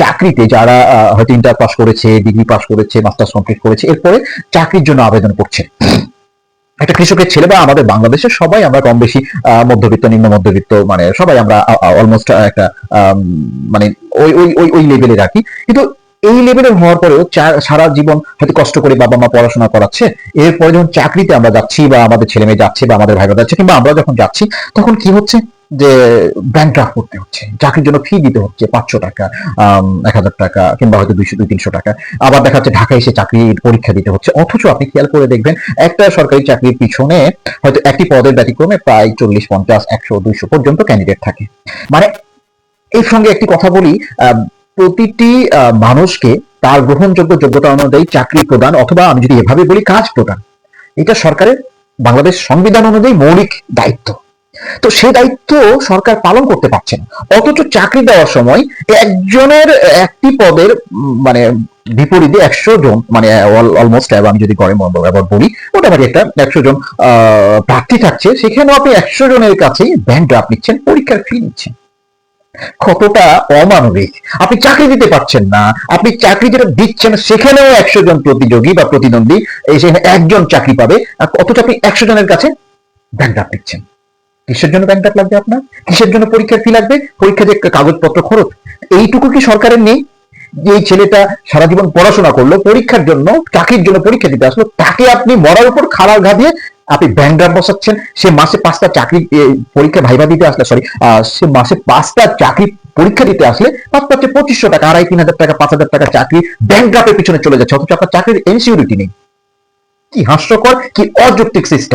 চাকরিতে যারা হয়তো ইন্টার পাস করেছে ডিগ্রি পাস করেছে মাস্টার্স কমপ্লিট করেছে, এরপরে চাকরির জন্য আবেদন করছে। একটা কৃষকের ছেলে বা আমাদের বাংলাদেশের সবাই আমরা কম বেশি মধ্যবিত্ত, নিম্ন মধ্যবিত্ত মানে সবাই আমরা অলমোস্ট একটা মানে ওই ওই ওই ওই লেভেলে রাখি। কিন্তু এই লেভেলের হওয়ার পরেও সারা জীবন হয়তো কষ্ট করে বাবা মা পড়াশোনা করাচ্ছে, এরপরে যখন চাকরিতে আমরা যাচ্ছি বা আমাদের ছেলে মেয়ে যাচ্ছে বা আমাদের ভাই যাচ্ছে কিংবা আমরা যখন যাচ্ছি, তখন কি হচ্ছে? যে ব্যাংক ড্রাফট করতে হচ্ছে চাকরির জন্য ফি দিতে হচ্ছে, পাঁচশো টাকা এক হাজার টাকা কিংবা হয়তো দুইশো, দুই, তিনশো টাকা। আবার দেখা যাচ্ছে ঢাকায় এসে চাকরির পরীক্ষা দিতে হচ্ছে। অথচ আপনি খেয়াল করে দেখবেন, একটা সরকারি চাকরির পিছনে হয়তো একটি পদের ব্যতিক্রমে প্রায় চল্লিশ, পঞ্চাশ, একশো, দুইশো পর্যন্ত ক্যান্ডিডেট থাকে। মানে এর সঙ্গে একটি কথা বলি প্রতিটি মানুষকে তার গ্রহণযোগ্য যোগ্যতা অনুযায়ী চাকরি প্রদান অথবা আমি যদি এভাবে বলি, কাজ প্রদান, এটা সরকারের বাংলাদেশ সংবিধান অনুযায়ী মৌলিক দায়িত্ব। তো সে দায়িত্ব সরকার পালন করতে পারছে না। অথচ চাকরি দেওয়ার সময় একজনের একটি পদের মানে বিপরীতে একশো জন মানে অলমোস্ট আমি যদি করে এবার বলি, মোটামুটি একটা একশো জন প্রার্থী থাকছে। সেখানেও আপনি একশো জনের কাছে ব্যাংক ড্রাফট নিচ্ছেন, পরীক্ষার ফি নিচ্ছেন। কতটা অমানবিক। আপনি চাকরি দিতে পারছেন না, আপনি চাকরি যেটা দিচ্ছেন, সেখানেও একশো জন প্রতিযোগী বা প্রতিদ্বন্দ্বী সেখানে একজন চাকরি পাবে, অথচ আপনি একশো জনের কাছে ব্যাংক ড্রাফ নিচ্ছেন। কিসের জন্য ব্যাংক লাগবে আপনার? কিসের জন্য পরীক্ষার ফি লাগবে? পরীক্ষা যে কাগজপত্র খরচ, এইটুকু কি সরকারের নেই? যে এই ছেলেটা সারা জীবন পড়াশোনা করল, পরীক্ষার জন্য, চাকরির জন্য পরীক্ষা দিতে আসলো, তাকে আপনি মরার উপর খাড়ার ঘা দিয়ে আপনি ব্যাংক বসাচ্ছেন। সে মাসে পাঁচটা চাকরি পরীক্ষা ভাইবা দিতে আসলে সরি সে মাসে পাঁচটা চাকরি পরীক্ষা দিতে আসলে পাঁচ পাঁচে পঁচিশশো টাকা, আড়াই, তিন হাজার টাকা, পাঁচ হাজার টাকা চাকরি ব্যাংক ড্রাফের পিছনে চলে যাচ্ছে, অথচ আপনার চাকরির এনসিউরিটি নেই। কি হাস্যকর, কি অযৌক্তিক সিস্টেম